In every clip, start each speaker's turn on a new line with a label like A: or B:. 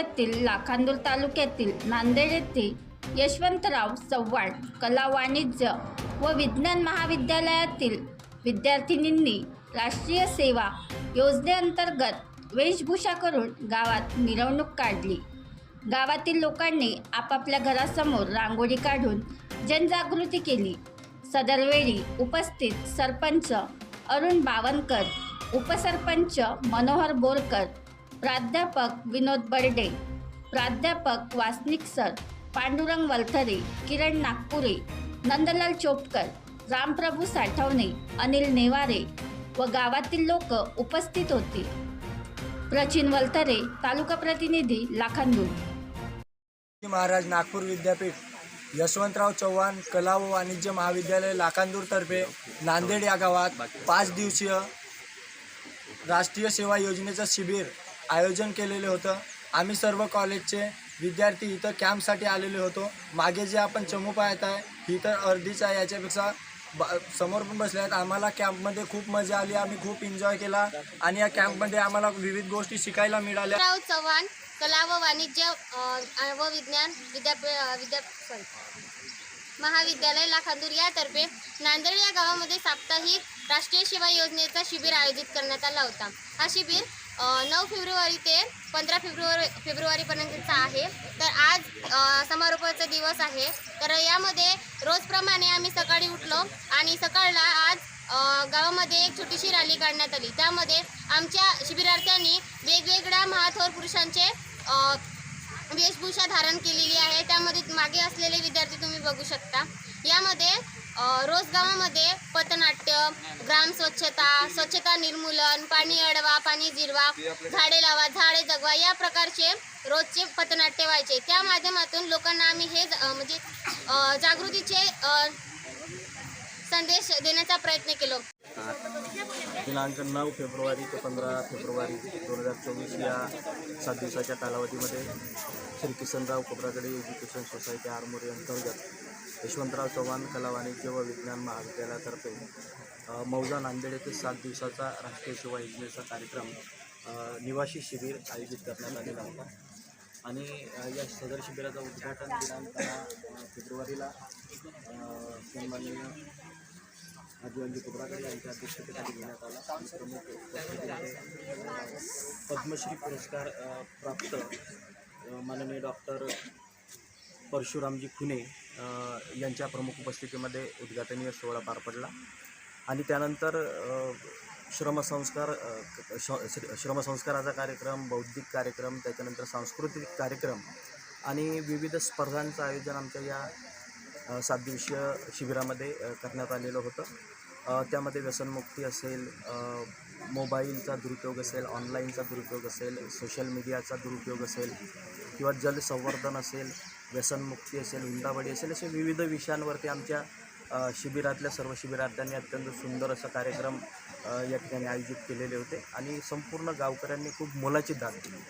A: जिल्ह्यातील लाखांदूर तालुक्यातील नांदेड येथे यशवंतराव चव्हाण कला वाणिज्य व विज्ञान महाविद्यालयातील विद्यार्थिनींनी राष्ट्रीय सेवा योजनेअंतर्गत वेशभूषा करून गावात मिरवणूक काढली. गावातील लोकांनी आपापल्या घरासमोर रांगोळी काढून जनजागृती केली. सदरवेळी उपस्थित सरपंच अरुण बावनकर उपसरपंच मनोहर बोरकर प्राध्यापक विनोद बर्डे प्राध्यापक वासनिक सर पांडुरंग वलथरे किरण नागपुरे नंदलाल चोपकर रामप्रभू साठवणे अनिल नेवारे व गावातील लोक उपस्थित होते. प्रचिन वलथरे तालुका प्रतिनिधी लाखांदूर
B: शिवाजी महाराज नागपूर विद्यापीठ यशवंतराव चव्हाण कला व वाणिज्य महाविद्यालय लाखांदूरतर्फे नांदेड या गावात पाच दिवसीय राष्ट्रीय सेवा योजनेचं शिबिर आयोजन केलेले होतं. आम्ही सर्व कॉलेजचे विद्यार्थी इथं कॅम्पसाठी आलेले होतो. मागे जे आपण चमू पाहत आहे ही तर अर्धीच आहे. याच्यापेक्षा ब समोर पण बसले आहेत आम्हाला कॅम्पमध्ये खूप मजा आली. आम्ही खूप एन्जॉय केला. आणि या कॅम्पमध्ये आम्हाला विविध गोष्टी शिकायला मिळाल्या.
C: राव चव्हाण कला व वाणिज्य अ, व विज्ञान विद्यापीठ विद्या सॉरी महाविद्यालय लाखांदूर यातर्फे नांदेड या गावामध्ये साप्ताहिक राष्ट्रीय सेवा योजनेचा शिबिर आयोजित करण्यात आला होता. हा शिबिर नऊ फेब्रुवारी ते पंधरा फेब्रुवारी फेब्रुवारीपर्यंतचा आहे. तर आज समारोपाचा दिवस आहे. तर यामध्ये रोजप्रमाणे आम्ही सकाळी उठलो आणि सकाळला आज गावामध्ये एक छोटीशी रॅली काढण्यात आली. त्यामध्ये आमच्या शिबिरार्थ्यांनी वेगवेगळ्या महाथोर पुरुषांचे वेशभूषा धारण केलेली आहे. त्यामध्ये मागे असलेले विद्यार्थी तुम्ही बघू शकता. यामध्ये रोज गावामध्ये पथनाट्य ग्राम स्वच्छता स्वच्छता निर्मूलन पाणी अडवा पाणी जिरवा झाडे लावा झाडे जगवा या प्रकारचे रोजचे पथनाट्य व्हायचे. त्या माध्यमातून लोकांना आम्ही हे म्हणजे जागृतीचे संदेश देण्याचा प्रयत्न केलो.
D: दिनांक नऊ फेब्रुवारी ते पंधरा फेब्रुवारी दोन हजार चोवीस या सात दिवसाच्या कालावधीमध्ये श्री किसनराव कोपराकडे एज्युकेशन सोसायटी आरमोरी अंतर्गत यशवंतराव चव्हाण कला वाणिज्य व विज्ञान महाविद्यालयातर्फे मौजा नांदेड येथे सात दिवसाचा राष्ट्रीय सेवा योजनेचा कार्यक्रम निवासी शिबिर आयोजित करण्यात आलेला होता. आणि या सदर शिबिराचं उद्घाटन दिनांक फेब्रुवारीला सन्माननीय आदिवासी कुबराकडे यांच्या अध्यक्षतेखाली घेण्यात आला. प्रमुख पद्मश्री पुरस्कार प्राप्त माननीय डॉक्टर परशुरामजी खुने यांच्या प्रमुख उपस्थितीमध्ये उद्घाटनीय सोहळा पार पडला. आणि त्यानंतर श्रमसंस्कार श- श्र- श्रमसंस्काराचा कार्यक्रम बौद्धिक कार्यक्रम त्याच्यानंतर सांस्कृतिक कार्यक्रम आणि विविध स्पर्धांचं आयोजन आमच्या या सात दिवसीय शिबिरामध्ये करण्यात आलेलं होतं. त्यामध्ये व्यसनमुक्ती असेल मोबाईलचा दुरुपयोग असेल ऑनलाईनचा दुरुपयोग असेल सोशल मीडियाचा दुरुपयोग असेल किंवा जलसंवर्धन असेल व्यसनमुक्ती असेल हुंडाबळी असेल असे विविध विषयांवरती आमच्या शिबिरातल्या सर्व शिबिरार्थ्यांनी अत्यंत सुंदर असा कार्यक्रम या ठिकाणी आयोजित केलेले होते आणि संपूर्ण गावकऱ्यांनी खूप मोलाची दाद दिली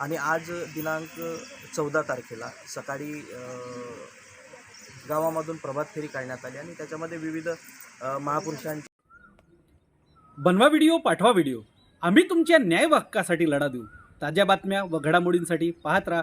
D: आणि आज दिनांक चौदा तारखेला सकाळी गावामधून प्रभात फेरी काढण्यात आली आणि त्याच्यामध्ये विविध महापुरुषांची
E: बनवा व्हिडिओ पाठवा व्हिडिओ. आम्ही तुमच्या न्याय हक्कासाठी लढा देऊ. ताज्या बातम्या व घडामोडींसाठी पाहत राहा